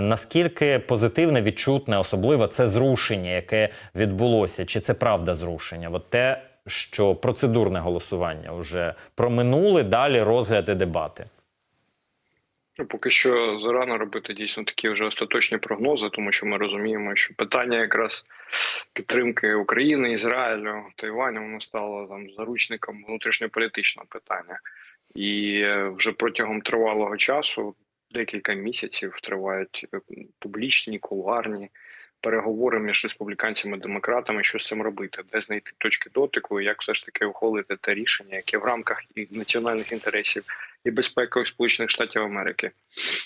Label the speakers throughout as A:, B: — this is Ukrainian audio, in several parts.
A: Наскільки позитивне, відчутне, особливо це зрушення, яке відбулося, чи це правда зрушення? От те, що процедурне голосування вже проминули, далі розгляди дебати.
B: Ну, Поки що зарано робити дійсно такі вже остаточні прогнози, тому що ми розуміємо, що питання якраз підтримки України, Ізраїлю, Тайваню воно стало там заручником внутрішньополітичного питання, і е, вже протягом тривалого часу, декілька місяців, тривають е, публічні, кулуарні переговори між республіканцями і демократами, що з цим робити, де знайти точки дотику, як все ж таки ухвалити те рішення, яке в рамках і національних інтересів і безпеки Сполучених Штатів Америки.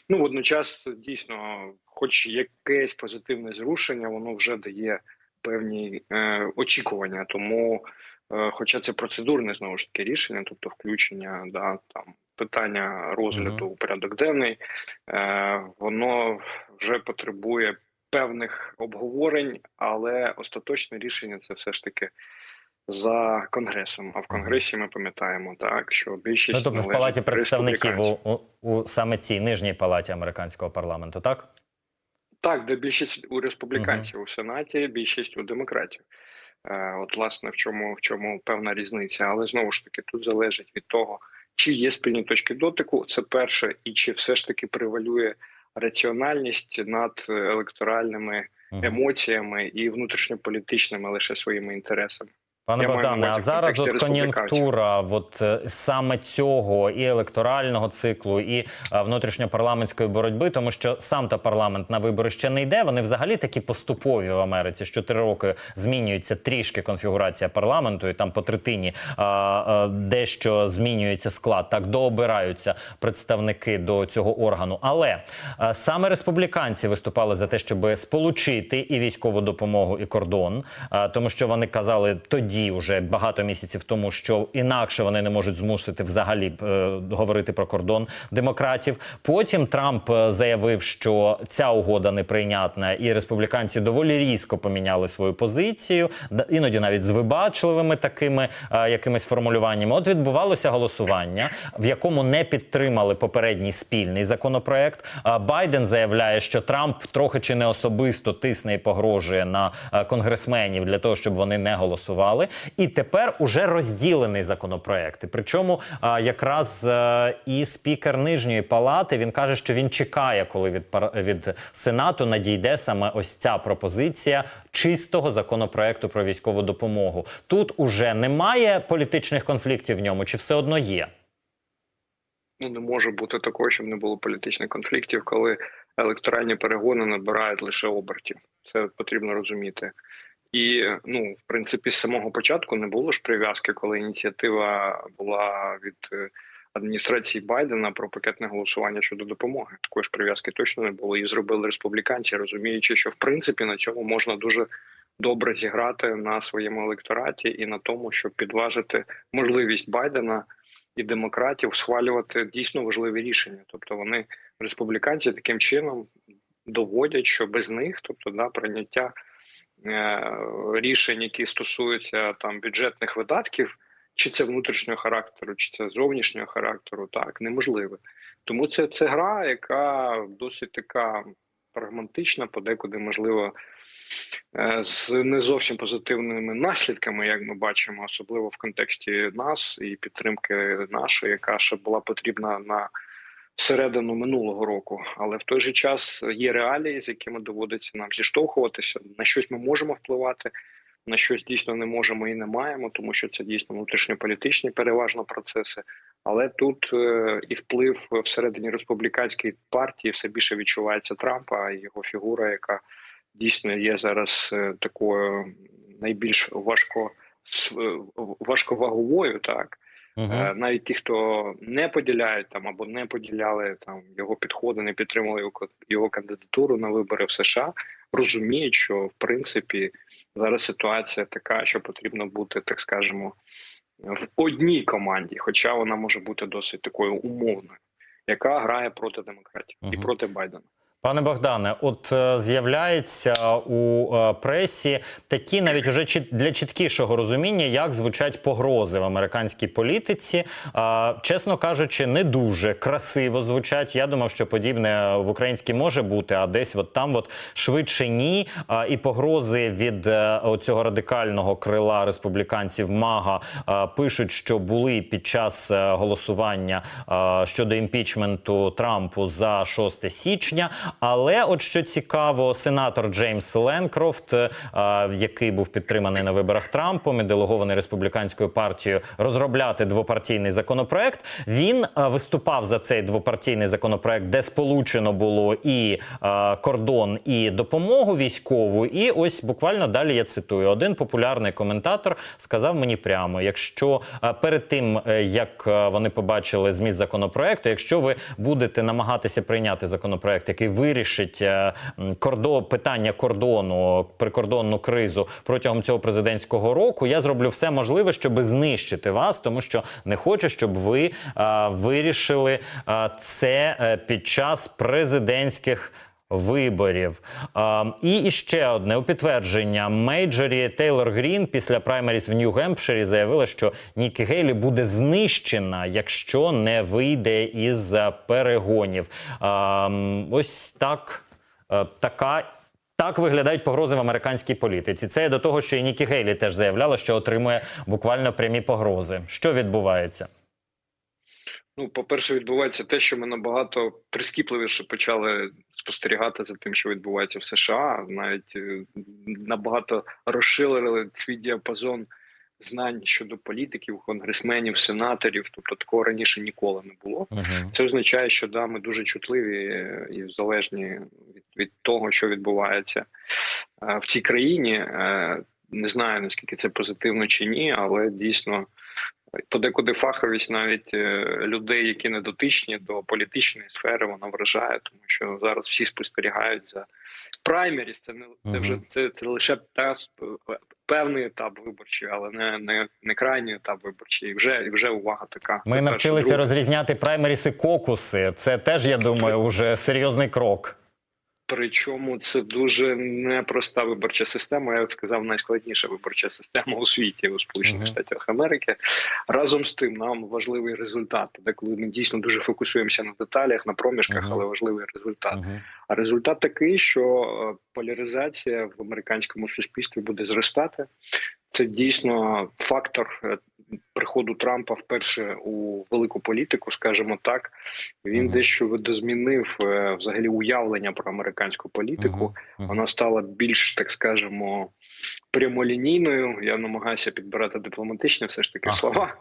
B: Ну водночас дійсно, хоч якесь позитивне зрушення, воно вже дає певні е, очікування. Тому, е, хоча це процедурне знову ж таки рішення, тобто включення да там питання розгляду у порядок денний, е, воно вже потребує певних обговорень, але остаточне рішення це все ж таки. За конгресом, а в конгресі ми пам'ятаємо так, що більшість
A: Ну, тобто в палаті представників у, у, у саме цій нижній палаті американського парламенту, так?
B: Так, де більшість у республіканців у сенаті, більшість у демократів. Е, От, власне, в чому в чому певна різниця, але знову ж таки тут залежить від того, чи є спільні точки дотику. Це перше, і чи все ж таки превалює раціональність над е, електоральними емоціями і внутрішньополітичними лише своїми інтересами.
A: Пане
B: Я
A: Богдане, а зараз от кон'юнктура, от е, саме цього і електорального циклу, і е, внутрішньопарламентської боротьби, тому що сам та парламент на вибори ще не йде. Вони взагалі такі поступові в Америці. Що три роки змінюється трішки конфігурація парламенту, і там по третині а, а, дещо змінюється склад. Так дообираються представники до цього органу. Але е, саме республіканці виступали за те, щоб сполучити і військову допомогу, і кордон, е, тому що вони казали тоді, вже багато місяців тому, що інакше вони не можуть змусити взагалі е, говорити про кордон демократів. Потім Трамп е, заявив, що ця угода неприйнятна, і республіканці доволі різко поміняли свою позицію, іноді навіть з вибачливими такими е, якимись формулюваннями. От відбувалося голосування, в якому не підтримали попередній спільний законопроект. Е, Байден заявляє, що Трамп трохи чи не особисто тисне і погрожує на е, конгресменів для того, щоб вони не голосували. І тепер уже розділений законопроект. Причому е, якраз е, і спікер нижньої палати він каже, що він чекає, коли від від сенату надійде саме ось ця пропозиція чистого законопроекту про військову допомогу. Тут уже немає політичних конфліктів в ньому, чи все одно є?
B: Ну не може бути такого, щоб не було політичних конфліктів, коли електоральні перегони набирають лише обертів. Це потрібно розуміти. І ну, в принципі, з самого початку не було ж прив'язки, коли ініціатива була від е, адміністрації Байдена про пакетне голосування щодо допомоги. Такої ж прив'язки точно не було. І зробили республіканці, розуміючи, що в принципі на цьому можна дуже добре зіграти на своєму електораті і на тому, щоб підважити можливість Байдена і демократів схвалювати дійсно важливі рішення. Тобто вони республіканці таким чином доводять, що без них, тобто да, прийняття рішень, які стосуються там бюджетних видатків, чи це внутрішнього характеру, чи це зовнішнього характеру, так неможливе. Тому це, це гра, яка досить така прагматична, подекуди можливо. е, З не зовсім позитивними наслідками, як ми бачимо, особливо в контексті нас і підтримки нашої, яка ще була потрібна на середину минулого року. Але в той же час є реалії, з якими доводиться нам зіштовхуватися. На щось ми можемо впливати, на щось дійсно не можемо і не маємо, тому що це дійсно внутрішньополітичні переважно процеси. Але тут е, і вплив всередині республіканської партії все більше відчувається Трампа і його фігура, яка дійсно є зараз е, такою найбільш важко е, важковаговою, так
A: Угу.
B: Е, навіть ті, хто не поділяють там або не поділяли там його підходи, не підтримали його, його кандидатуру на вибори в США, розуміють, що в принципі зараз ситуація така, що потрібно бути, так скажемо, в одній команді, хоча вона може бути досить такою умовною, яка грає проти демократів і проти Байдена.
A: Пане Богдане, от е, з'являється у е, пресі такі навіть уже для чіткішого розуміння, як звучать погрози в американській політиці. Чесно кажучи, не дуже красиво звучать. Я думав, що подібне в українській може бути, а десь от там от швидше ні. І погрози від е, цього радикального крила республіканців Мага пишуть, що були під час голосування щодо імпічменту Трампу за 6 січня. Але от що цікаво, сенатор Джеймс Ленкрофт, е, який був підтриманий на виборах Трампом і делегований республіканською партією розробляти двопартійний законопроект. Він е, виступав за цей двопартійний законопроект, де сполучено було і е, кордон, і допомогу військову. І ось буквально далі я цитую: один популярний коментатор сказав мені прямо: якщо перед тим як вони побачили зміст законопроекту, якщо ви будете намагатися прийняти законопроект, який вирішить кордон, кордо питання кордону, прикордонну кризу протягом цього президентського року, я зроблю все можливе, щоб знищити вас, тому що не хочу, щоб ви е, вирішили е, це е, під час президентських. Виборів і ще одне у підтвердження Мейджорі Тейлор Грін після праймеріс в Нью-Гемпширі заявила, що Нікі Гейлі буде знищена, якщо не вийде із перегонів. Ось так е, така. Так виглядають погрози в американській політиці. Це до того, що і Нікі Гейлі теж заявляла, що отримує буквально прямі погрози. Що відбувається?
B: Ну, по-перше, відбувається те, що ми набагато прискіпливіше почали спостерігати за тим, що відбувається в США, навіть е, набагато розширили свій діапазон знань щодо політиків, конгресменів, сенаторів. Тобто такого раніше ніколи не було.
A: Угу.
B: Це означає, що да, ми дуже чутливі е, і залежні від, від того, що відбувається е, в цій країні. Не знаю наскільки це позитивно чи ні, але дійсно подекуди фаховість навіть е, людей, які не дотичні до політичної сфери, вона вражає, тому що зараз всі спостерігають за праймеріс. Це не це вже це, це лише та певний етап виборчий, але не, не, не крайній етап виборчий. І вже і вже увага така.
A: Ми навчилися розрізняти праймеріси кокуси. Це теж, я думаю, вже серйозний крок.
B: Причому це дуже непроста виборча система. Я б сказав, найскладніша виборча система у світі у Сполучених. Штатах Америки. Разом з тим, нам важливий результат. Деколи ми дійсно дуже фокусуємося на деталях, на проміжках,
A: Мгм.
B: але важливий результат.
A: Угу.
B: А результат такий, що е, поляризація в американському суспільстві буде зростати. Це дійсно фактор е, приходу Трампа вперше у велику політику, скажімо так. Він
A: Мгм.
B: дещо видозмінив е, взагалі уявлення про американську політику. Вона стала більш, так скажемо, прямолінійною. Я намагаюся підбирати дипломатичні все ж таки слова.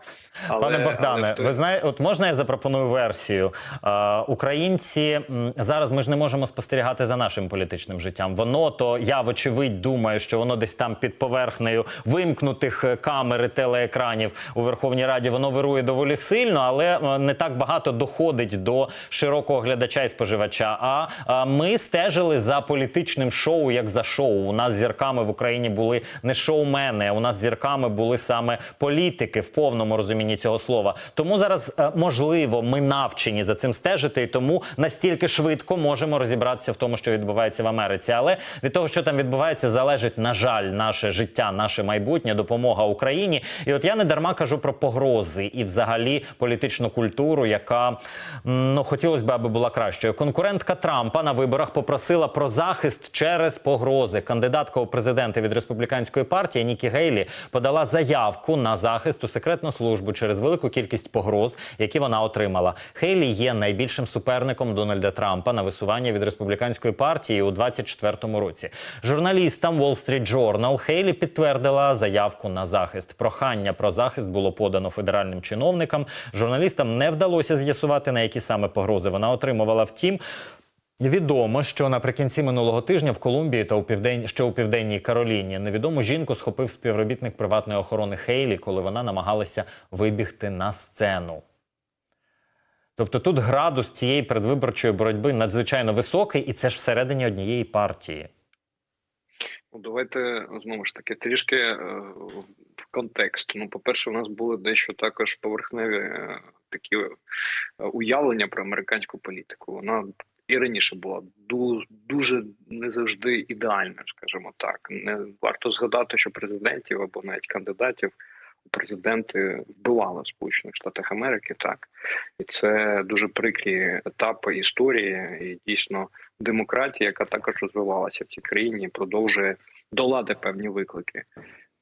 B: Але,
A: Пане Богдане,
B: але
A: ви знаєте, от можна я запропоную версію? Е, українці зараз ми ж не можемо спостерігати за нашим політичним життям. Воно то я вочевидь думаю, що воно десь там під поверхнею вимкнутих е, камер і телеекранів у Верховній Раді воно вирує доволі сильно, але е, не так багато доходить до широкого глядача і споживача. А е, ми стежили за політичним шоу як за шоу. У нас зірками в Україні були не шоумени, а у нас зірками були саме політики в повному розумінні цього слова. Тому зараз е, можливо ми навчені за цим стежити, і тому настільки швидко можемо розібратися в тому, що відбувається в Америці. Але від того, що там відбувається, залежить на жаль, наше життя, наше майбутнє, допомога Україні. І от я не дарма кажу про погрози і взагалі політичну культуру, яка ну хотілося б, аби була кращою. Конкурентка Трампа на виборах попросила про захист через погрози. Кандидатка у президенти від республіканської партії Нікі Гейлі подала заявку на захист у секретну службу через велику кількість погроз, які вона отримала. Хейлі є найбільшим суперником Дональда Трампа на висування від республіканської партії у 24-му році. Журналістам Wall Street Journal Хейлі підтвердила заявку на захист. Прохання про захист було подано федеральним чиновникам. Журналістам не вдалося з'ясувати на які саме погрози вона отримувала. Втім. Відомо, що наприкінці минулого тижня в Колумбії та у південь... що у південній Кароліні невідому жінку схопив співробітник приватної охорони Хейлі, коли вона намагалася вибігти на сцену. Тобто тут градус цієї передвиборчої боротьби надзвичайно високий, і це ж всередині однієї партії.
B: Ну, давайте знову ж таки трішки е, в контекст. Ну, по-перше, у нас були дещо також поверхневі е, такі е, уявлення про американську політику. Вона і раніше була ду- дуже не завжди ідеальною, скажімо так. Не варто згадати, що президентів або навіть кандидатів у президенти вбивали в Сполучених Штатах Америки, так і це дуже прикрі етапи історії, і дійсно демократія, яка також розвивалася в цій країні, продовжує долати певні виклики.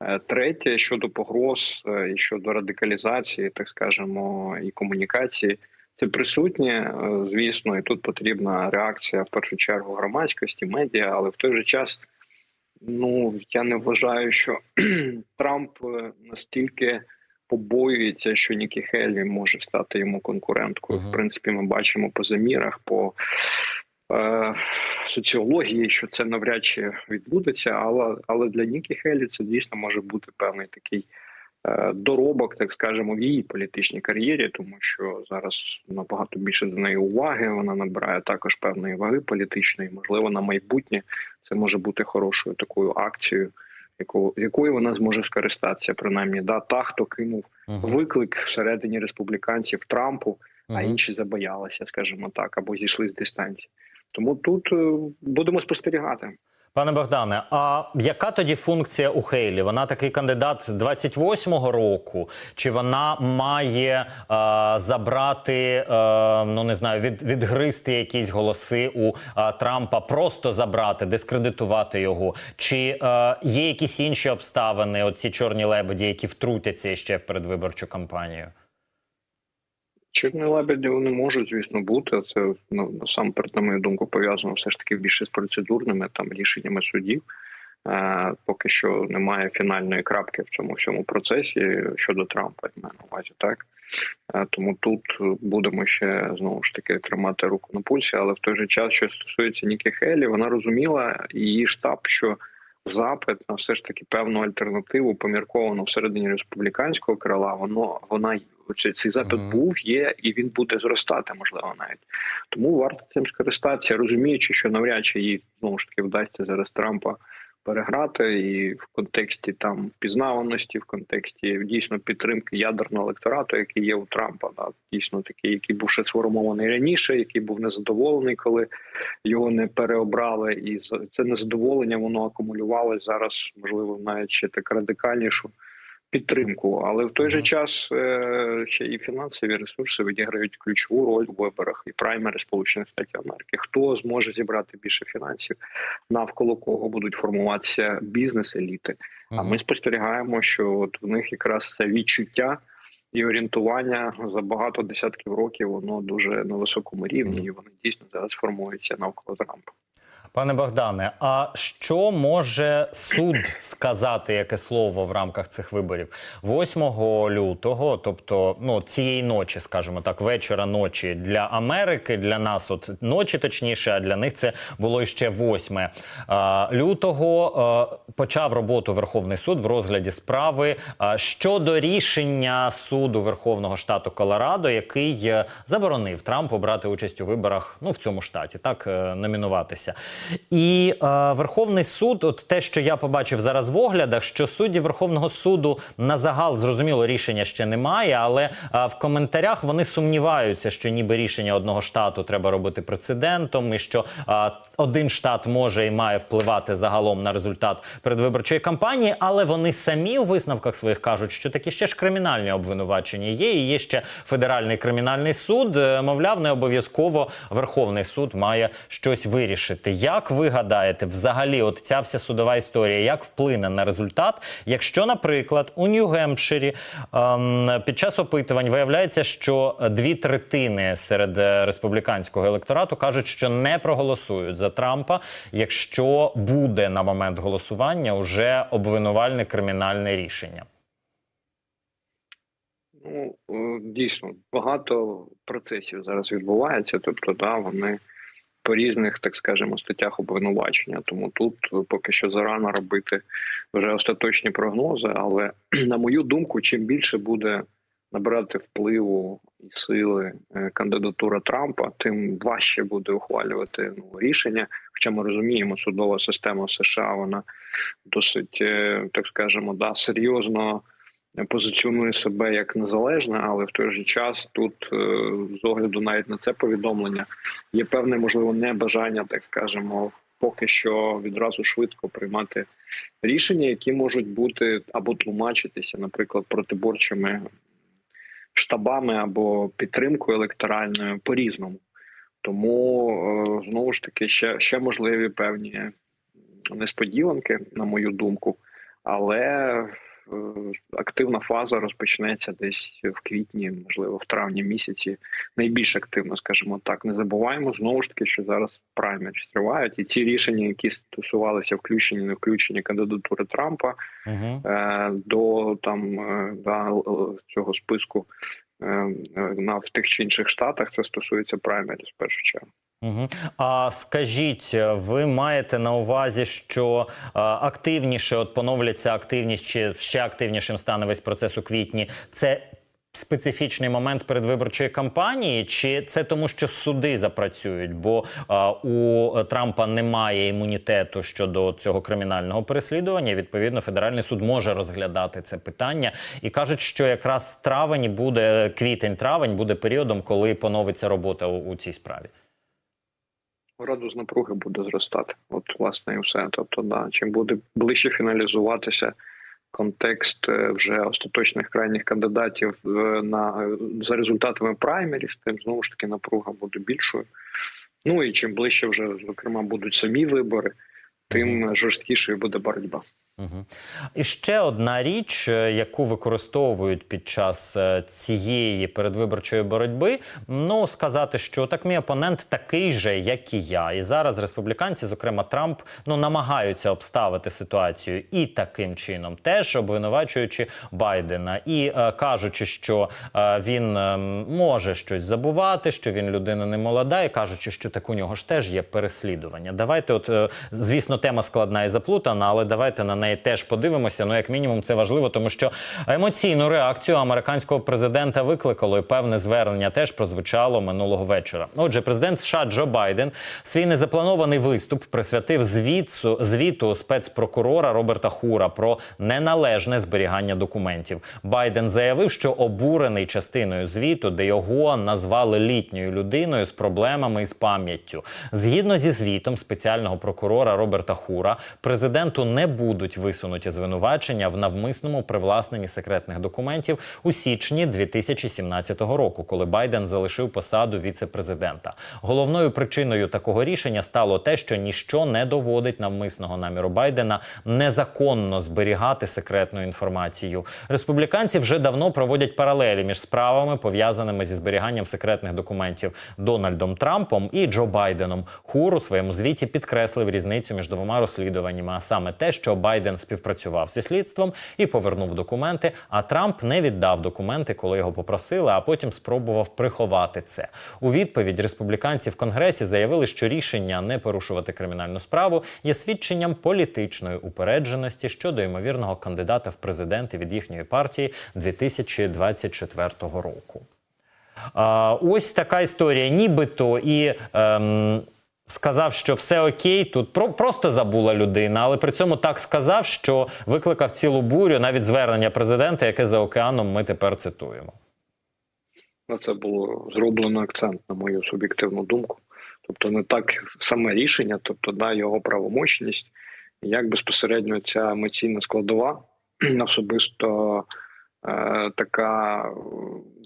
B: Е, Третє щодо погроз е, і щодо радикалізації, так скажемо, і комунікації, це присутнє, е, звісно, і тут потрібна реакція в першу чергу громадськості, медіа, але в той же час, ну я не вважаю, що Трамп е, настільки побоюється, що Нікі Хелі може стати йому конкуренткою.
A: Мгм.
B: В принципі, ми бачимо по замірах, по е, соціології, що це навряд чи відбудеться, але але для Нікі Хелі це дійсно може бути певний такий доробок, так скажемо, в її політичній кар'єрі, тому що зараз набагато більше до неї уваги. Вона набирає також певної ваги політичної. Можливо, на майбутнє це може бути хорошою такою акцією, яку, якою вона зможе скористатися. Принаймні, да, та хто кинув
A: Мгм.
B: виклик всередині республіканців Трампу, а інші забоялися, скажімо так, або зійшли з дистанції. Тому тут е, будемо спостерігати.
A: Пане Богдане, а яка тоді функція у Хейлі? Вона такий кандидат 28-го року, чи вона має е, забрати, е, ну не знаю, від, відгризти якісь голоси у е, Трампа, просто забрати, дискредитувати його? Чи е, є якісь інші обставини, оці чорні лебеді, які втрутяться ще в передвиборчу кампанію?
B: Чорні лебеді вони можуть, звісно, бути. Це ну, насамперед, на мою думку, пов'язано все ж таки більше з процедурними там рішеннями судів. Е, поки що немає фінальної крапки в цьому всьому процесі щодо Трампа, я маю на увазі, так. Е, тому тут будемо ще знову ж таки тримати руку на пульсі, але в той же час, що стосується Нікі Хелі, вона розуміла її штаб, що запит на все ж таки певну альтернативу помірковано всередині республіканського крила. Воно вона цей, запит був, є і він буде зростати, можливо, навіть. Тому варто цим скористатися, розуміючи, що навряд чи їй знову ж таки вдасться зараз Трампа переграти, і в контексті там впізнаваності, в контексті дійсно підтримки ядерного електорату, який є у Трампа, да, дійсно такий, який був ще сформований раніше, який був незадоволений, коли його не переобрали, і це незадоволення воно акумулювалось зараз, можливо, навіть ще так радикальнішу підтримку. Але в той же час е, ще і фінансові ресурси відіграють ключову роль у виборах і праймери Сполучених Штатів Америки. Хто зможе зібрати більше фінансів, навколо кого будуть формуватися бізнес-еліти? А ми спостерігаємо, що от в них якраз це відчуття і орієнтування за багато десятків років воно дуже на високому рівні, і вони дійсно зараз формуються навколо Трампа.
A: Пане Богдане, а що може суд сказати яке слово в рамках цих виборів 8 лютого, тобто ну цієї ночі, скажімо так, вечора ночі для Америки, для нас, от ночі точніше, а для них це було ще 8 лютого. Почав роботу Верховний суд в розгляді справи щодо рішення суду Верховного штату Колорадо, який е, заборонив Трампу брати участь у виборах, ну в цьому штаті, так е, номінуватися. І е, Верховний суд, от те, що я побачив зараз в оглядах, що судді Верховного суду на загал зрозуміло рішення ще немає, але е, в коментарях вони сумніваються, що ніби рішення одного штату треба робити прецедентом, і що е, один штат може і має впливати загалом на результат передвиборчої кампанії, але вони самі у висновках своїх кажуть, що такі ще ж кримінальні обвинувачення є. І є ще федеральний кримінальний суд. Е, Мовляв, не обов'язково Верховний суд має щось вирішити. Як ви гадаєте, взагалі, от ця вся судова історія, як вплине на результат, якщо, наприклад, у Нью-Гемпширі ем, під час опитувань виявляється, що дві третини серед е, республіканського електорату кажуть, що не проголосують за Трампа, якщо буде на момент голосування уже обвинувальне кримінальне рішення.
B: Ну е, дійсно багато процесів зараз відбувається. Тобто, да, вони по різних, так скажемо, статтях обвинувачення. Тому тут поки що зарано робити вже остаточні прогнози. Але на мою думку, чим більше буде набирати впливу і сили е, кандидатура Трампа, тим важче буде ухвалювати ну, рішення. Хоча ми розуміємо, судова система США вона досить, е, так скажемо, да, серйозно позиціонує себе як незалежна, але в той же час тут, е, з огляду навіть на це повідомлення, є певне, можливо, небажання, так скажемо, поки що відразу швидко приймати рішення, які можуть бути або тлумачитися, наприклад, протиборчими штабами або підтримкою електоральною по різному. Тому е, знову ж таки ще, ще можливі певні несподіванки, на мою думку, але активна фаза розпочнеться десь в квітні, можливо, в травні місяці. Найбільш активно, скажімо так. Не забуваємо знову ж таки, що зараз праймеріс тривають, і ці рішення, які стосувалися включення, не включення кандидатури Трампа
A: Угу.
B: е, до там е, да, цього списку е, е, на в тих чи інших штатах, це стосується праймеріс в першу чергу.
A: А скажіть, ви маєте на увазі, що е, активніше от поновляться активність чи ще активнішим стане весь процес у квітні? Це специфічний момент передвиборчої кампанії, чи це тому, що суди запрацюють? Бо е, у Трампа немає імунітету щодо цього кримінального переслідування. Відповідно, федеральний суд може розглядати це питання і кажуть, що якраз травень буде квітень-травень буде періодом, коли поновиться робота у, у цій справі.
B: Градус напруги буде зростати. От, власне, і все. Тобто, да, чим буде ближче фіналізуватися контекст е, вже остаточних крайніх кандидатів е, на е, за результатами праймерів, тим знову ж таки напруга буде більшою. Ну і чим ближче вже, зокрема, будуть самі вибори, тим жорсткішою буде боротьба.
A: І ще одна річ, е, яку використовують під час е, цієї передвиборчої боротьби. Ну сказати, що так мій опонент такий же, як і я. І зараз республіканці, зокрема Трамп, ну намагаються обставити ситуацію і таким чином, теж обвинувачуючи Байдена і е, кажучи, що е, він е, може щось забувати, що він людина не молода, і кажучи, що так у нього ж теж є переслідування. Давайте, от е, звісно, тема складна і заплутана, але давайте на неї теж подивимося. Ну, як мінімум, це важливо, тому що емоційну реакцію американського президента викликало і певне звернення теж прозвучало минулого вечора. Отже, президент США Джо Байден свій незапланований виступ присвятив звітсу звіту спецпрокурора Роберта Хура про неналежне зберігання документів. Байден заявив, що обурений частиною звіту, де його назвали літньою людиною з проблемами із пам'яттю. Згідно зі звітом спеціального прокурора Роберта Хура, президенту не будуть висунуті звинувачення в навмисному привласненні секретних документів у січні 2017 року, коли Байден залишив посаду віце-президента. Головною причиною такого рішення стало те, що ніщо не доводить навмисного наміру Байдена незаконно зберігати секретну інформацію. Республіканці вже давно проводять паралелі між справами, пов'язаними зі зберіганням секретних документів Дональдом Трампом і Джо Байденом. Хур у своєму звіті підкреслив різницю між двома розслідуваннями, а саме те, що Байден співпрацював зі слідством і повернув документи. А Трамп не віддав документи, коли його попросили, а потім спробував приховати це. У відповідь республіканці в конгресі заявили, що рішення не порушувати кримінальну справу є свідченням політичної упередженості щодо ймовірного кандидата в президенти від їхньої партії 2024 року. А, ось така історія. Нібито і. Ем, Сказав, що все окей, тут про просто забула людина, але при цьому так сказав, що викликав цілу бурю, навіть звернення президента, яке за океаном ми тепер цитуємо.
B: На це було зроблено акцент, на мою суб'єктивну думку. Тобто, не так саме рішення, тобто да, його правомочність, як безпосередньо ця емоційна складова, особисто е, така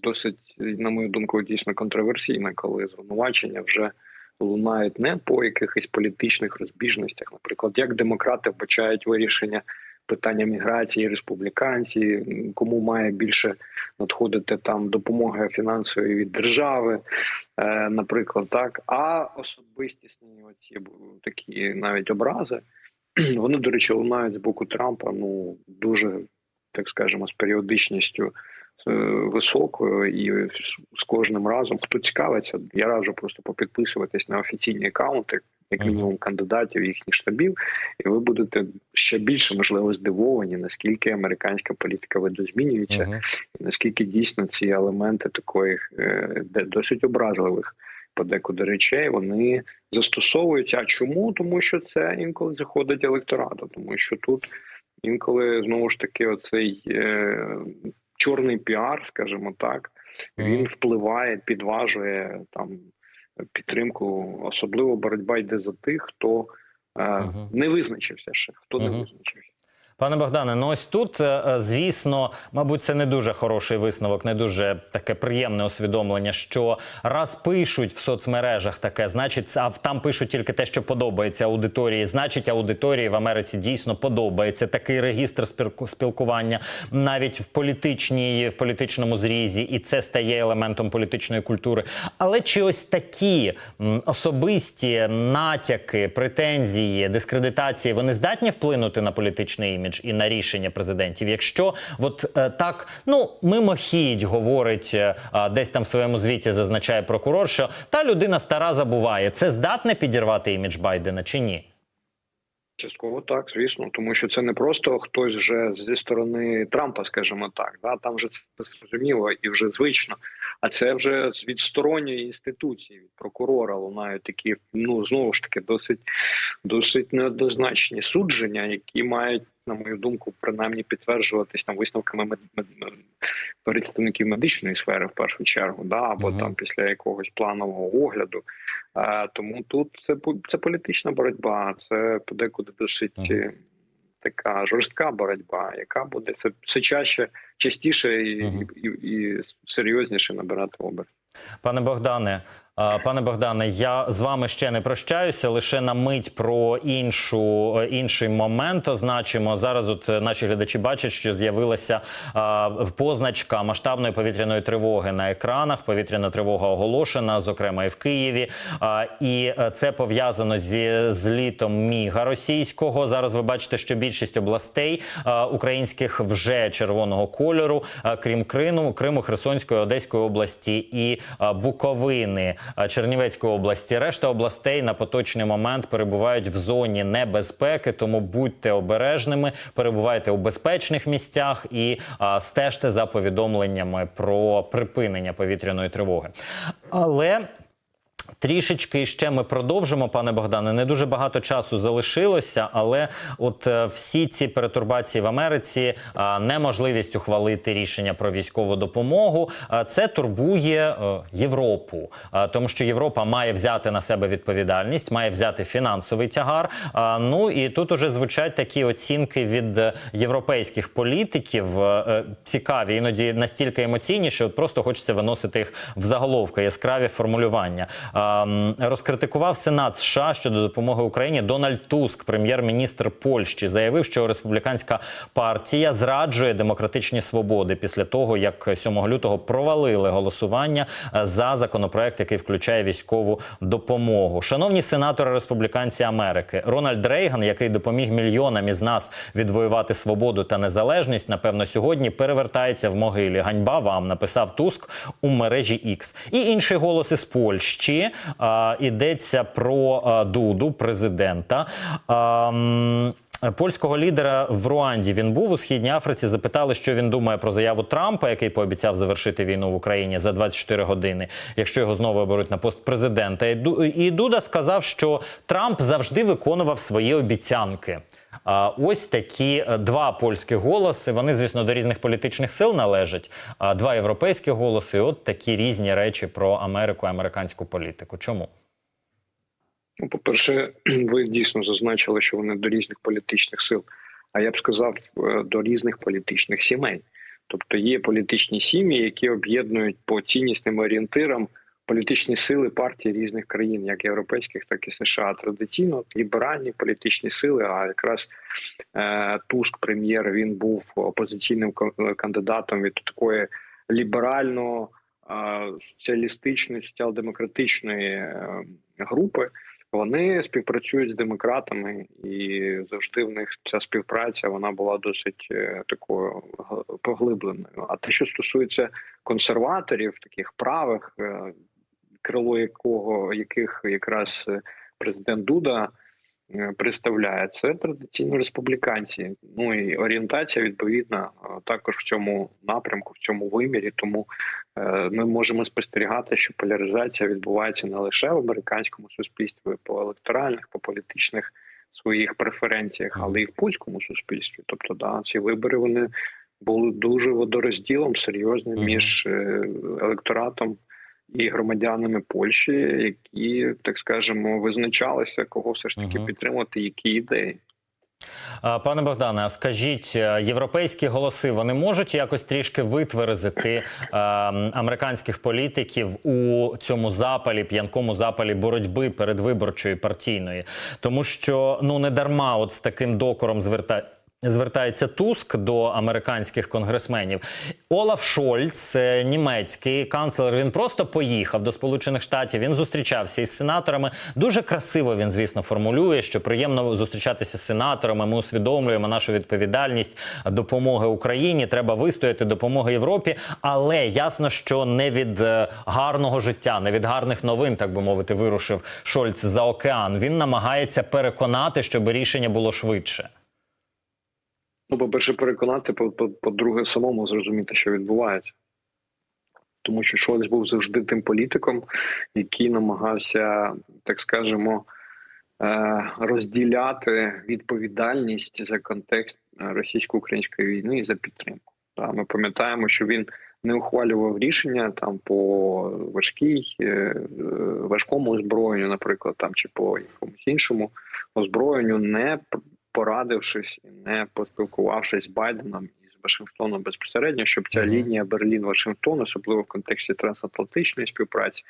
B: досить, на мою думку, дійсно контроверсійна, коли звинувачення вже лунають не по якихось політичних розбіжностях, наприклад, як демократи вбачають вирішення питання міграції, республіканці, кому має більше надходити там допомоги фінансової від держави, е, наприклад, так. А особистісні оці такі навіть образи, вони, до речі, лунають з боку Трампа, ну дуже так скажемо, з періодичністю високою, і з кожним разом, хто цікавиться, я раджу просто попідписуватись на офіційні акаунти, як мінімум кандидатів їхніх штабів, і ви будете ще більше можливо здивовані, наскільки американська політика видозмінюється,
A: Мгм.
B: і наскільки дійсно ці елементи такої е, досить образливих подекуди речей вони застосовуються. А чому? Тому що це інколи заходить електорату, тому що тут Інколи знову ж таки, оцей е, чорний піар, скажімо так, він впливає, підважує там підтримку. Особливо боротьба йде за тих, хто е, не визначився ще. Хто не визначився.
A: Пане Богдане, ну ось тут, е, е, звісно, мабуть, це не дуже хороший висновок, не дуже таке приємне усвідомлення, що раз пишуть в соцмережах таке, значить, а там пишуть тільки те, що подобається аудиторії. Значить, аудиторії в Америці дійсно подобається такий регістр спілку- спілкування навіть в політичній, в політичному зрізі, і це стає елементом політичної культури. Але чи ось такі особисті натяки, претензії, дискредитації вони здатні вплинути на політичний імідж і на рішення президентів? Якщо от е, так, ну мимохідь говорить е, десь там в своєму звіті, зазначає прокурор, що та людина стара забуває, це здатне підірвати імідж Байдена чи ні?
B: Частково так, звісно, тому що це не просто хтось вже зі сторони Трампа, скажімо так. Да? Там вже це зрозуміло і вже звично. А це вже від сторонньої інституції, від прокурора лунають такі, ну знову ж таки, досить досить неоднозначні судження, які мають, на мою думку, принаймні підтверджуватись там висновками мед, представників медичної сфери в першу чергу, да, або
A: Мгм.
B: там після якогось планового огляду. Е, тому тут це це політична боротьба, це подекуди досить е, така жорстка боротьба, яка буде все, все чаще, частіше і,
A: Мгм.
B: і, і, і серйозніше набирати оберт.
A: Пане Богдане, пане Богдане, я з вами ще не прощаюся. Лише на мить про іншу е, інший момент означимо. Зараз от е, наші глядачі бачать, що з'явилася позначка масштабної повітряної тривоги на екранах. Повітряна тривога оголошена, зокрема і в Києві. І е, це пов'язано зі злітом міга російського. Зараз ви бачите, що більшість областей українських вже червоного кольору, крім Криму, Криму, Херсонської, Одеської області і Буковини, Чернівецької області. Решта областей на поточний момент перебувають в зоні небезпеки, тому будьте обережними, перебувайте у безпечних місцях і а, стежте за повідомленнями про припинення повітряної тривоги. Але Трішечки ще ми продовжимо, пане Богдане. Не дуже багато часу залишилося, але от е, всі ці перетурбації в Америці, неможливість ухвалити рішення про військову допомогу, а, це турбує е, Європу, тому що Європа має взяти на себе відповідальність, має взяти фінансовий тягар. Ну і тут уже звучать такі оцінки від е, європейських політиків, е, е, цікаві, іноді настільки емоційні, що просто хочеться виносити їх в заголовки, яскраві формулювання. А, м, Розкритикував Сенат США щодо допомоги Україні. Дональд Туск, прем'єр-міністр Польщі, заявив, що республіканська партія зраджує демократичні свободи після того, як 7 лютого провалили голосування е, за законопроект, який включає військову допомогу. Шановні сенатори республіканці Америки, Рональд Рейган, який допоміг мільйонам із нас відвоювати свободу та незалежність, напевно, сьогодні перевертається в могилі. Ганьба вам написав Туск у мережі X. І інший голос із Польщі а, йдеться про Дуду, президента. Польського лідера в Руанді він був у східній Африці. Запитали, що він думає про заяву Трампа, який пообіцяв завершити війну в Україні за 24 години, якщо його знову оберуть на пост президента. І Дуда сказав, що Трамп завжди виконував свої обіцянки. Ось такі е, два польські голоси. Вони, звісно, до різних політичних сил належать. А два європейські голоси. От такі різні речі про Америку і американську політику. Чому?
B: Ну, по-перше, ви дійсно зазначили, що вони до різних політичних сил. А я б сказав, е, до різних політичних сімей. Тобто є політичні сім'ї, які об'єднують по ціннісним орієнтирам політичні сили партій різних країн, як європейських, так і США. Традиційно ліберальні політичні сили. А якраз е, Туск, прем'єр, він був опозиційним ка- кандидатом від такої ліберально е, соціалістичної, соціал-демократичної е, групи. Вони співпрацюють з демократами, і завжди в них ця співпраця вона була досить е, такою поглибленою. А те, що стосується консерваторів, таких правих, крило якого яких якраз е, президент Дуда е, представляє, це традиційно республіканці. Ну і орієнтація відповідна е, також в цьому напрямку, в цьому вимірі. Тому ми можемо спостерігати, що поляризація відбувається не лише в американському суспільстві, по електоральних, по політичних своїх преференціях, але і в польському суспільстві. Тобто, да, ці вибори вони були дуже водорозділом серйозним між електоратом і громадянами Польщі, які, так скажемо, визначалися, кого все ж таки підтримати, які ідеї.
A: Пане Богдане, а скажіть, е, європейські голоси вони можуть якось трішки витверзити е, американських політиків у цьому запалі, п'янкому запалі боротьби передвиборчої партійної, тому що ну не дарма, от з таким докором зверта. Звертається Туск до американських конгресменів. Олаф Шольц, е, німецький канцлер, він просто поїхав до Сполучених Штатів. Він зустрічався із сенаторами. Дуже красиво він, звісно, формулює, що приємно зустрічатися з сенаторами. Ми усвідомлюємо нашу відповідальність допомоги Україні. Треба вистояти допомоги Європі. Але ясно, що не від е, гарного життя, не від гарних новин, так би мовити, вирушив Шольц за океан. Він намагається переконати, щоб рішення було швидше.
B: Ну, по-перше, переконати, по- по- по-друге, самому зрозуміти, що відбувається. Тому що Шольц був завжди тим політиком, який намагався, так скажемо, е, розділяти відповідальність за контекст е, російсько-української війни і за підтримку. Ми пам'ятаємо, що він не ухвалював рішення там по важкій, е, важкому озброєнню, наприклад, там чи по якомусь іншому озброєнню, не порадившись і не поспілкувавшись з Байденом і з Вашингтоном безпосередньо, щоб ця лінія Берлін-Вашингтон, особливо в контексті трансатлантичної співпраці,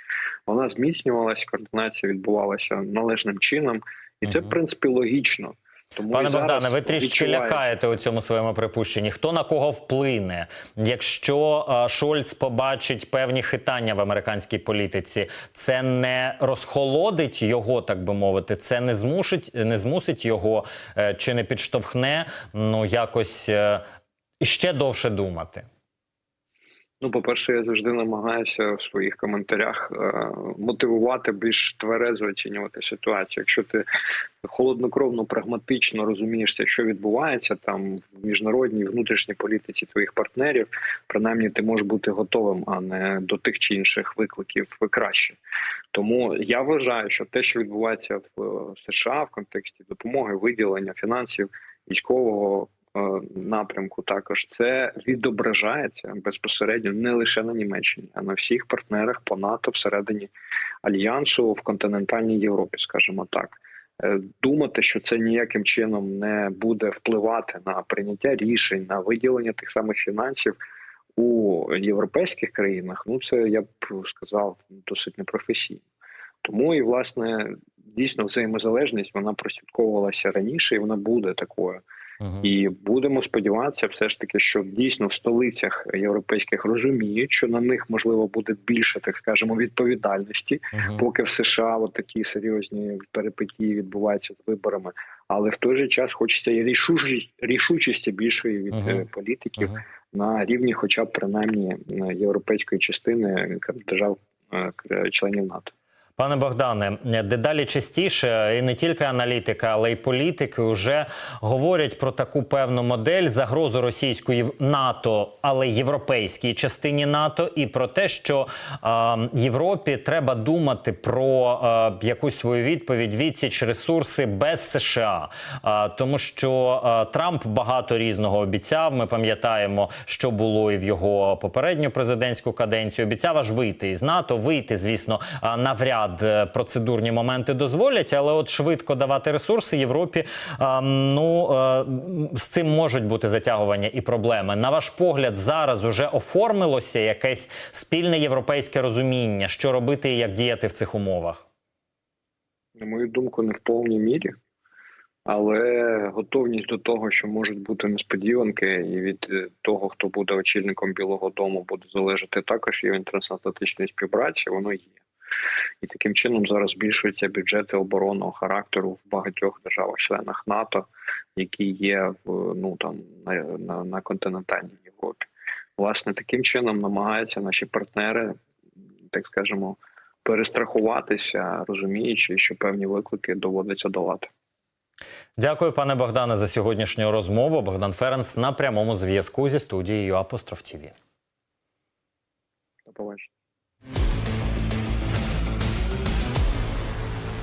B: вона зміцнювалася, координація відбувалася належним чином, і це в принципі логічно. Тому
A: Пане Богдане, ви трішки лякаєте у цьому своєму припущенні. Хто на кого вплине? Якщо а, Шольц побачить певні хитання в американській політиці, це не розхолодить його, так би мовити, це не змусить, не змусить його е, чи не підштовхне ну якось е, ще довше думати.
B: Ну, по-перше, я завжди намагаюся в своїх коментарях е, мотивувати більш тверезо оцінювати ситуацію. Якщо ти холоднокровно, прагматично розумієшся, що відбувається там в міжнародній внутрішній політиці твоїх партнерів, принаймні ти можеш бути готовим, а не до тих чи інших викликів краще. Тому я вважаю, що те, що відбувається в е, США в контексті допомоги, виділення фінансів військового напрямку, також це відображається безпосередньо не лише на Німеччині, а на всіх партнерах по НАТО всередині альянсу в континентальній Європі, скажімо так. Е, Думати, що це ніяким чином не буде впливати на прийняття рішень, на виділення тих самих фінансів у європейських країнах, ну це я б сказав досить непрофесійно. Тому і власне дійсно взаємозалежність вона прослідковувалася раніше, і вона буде такою.
A: Мгм.
B: І будемо сподіватися, все ж таки, що дійсно в столицях європейських розуміють, що на них можливо буде більше, так скажемо, відповідальності,
A: Мгм.
B: поки в США от такі серйозні перипетії відбуваються з виборами. Але в той же час хочеться і рішучості, рішучості більшої від
A: Мгм.
B: е, політиків
A: Мгм.
B: на рівні, хоча б принаймні е, європейської частини е, держав членів НАТО.
A: Пане Богдане, дедалі частіше і не тільки аналітика, але й політики вже говорять про таку певну модель загрозу російської НАТО, але європейській частині НАТО, і про те, що е, Європі треба думати про е, якусь свою відповідь відсіч ресурси без США, Е, тому що е, Трамп багато різного обіцяв. Ми пам'ятаємо, що було і в його попередню президентську каденцію. Обіцяв аж вийти із НАТО, вийти, звісно, навряд е, процедурні моменти дозволять, але от швидко давати ресурси Європі. е, Ну е, з цим можуть бути затягування і проблеми. На ваш погляд, зараз уже оформилося якесь спільне європейське розуміння, що робити і як діяти в цих умовах.
B: На мою думку, не в повній мірі, але готовність до того, що можуть бути несподіванки, і від е, того, хто буде очільником Білого Дому, буде залежати також рівень трансатлантичної співпраці, воно є. І таким чином зараз збільшуються бюджети оборонного характеру в багатьох державах-членах НАТО, які є в ну там на, на, на континентальній Європі. Власне, таким чином намагаються наші партнери, так скажемо, перестрахуватися, розуміючи, що певні виклики доводиться долати.
A: Дякую, пане Богдане, за сьогоднішню розмову. Богдан Ференц на прямому зв'язку зі студією Апостроф ТІВІ.
B: До побачення.